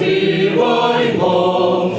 заспіваймо.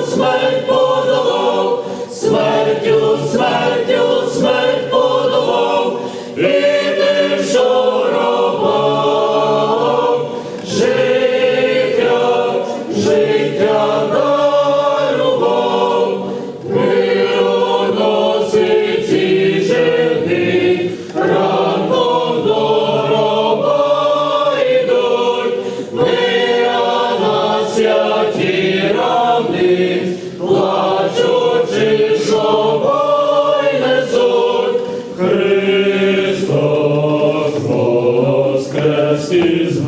смерть подолав, смертю, смертю, смерть подолав, і ти що робав? життя, життя дарував, приносить ці жити, ранком до.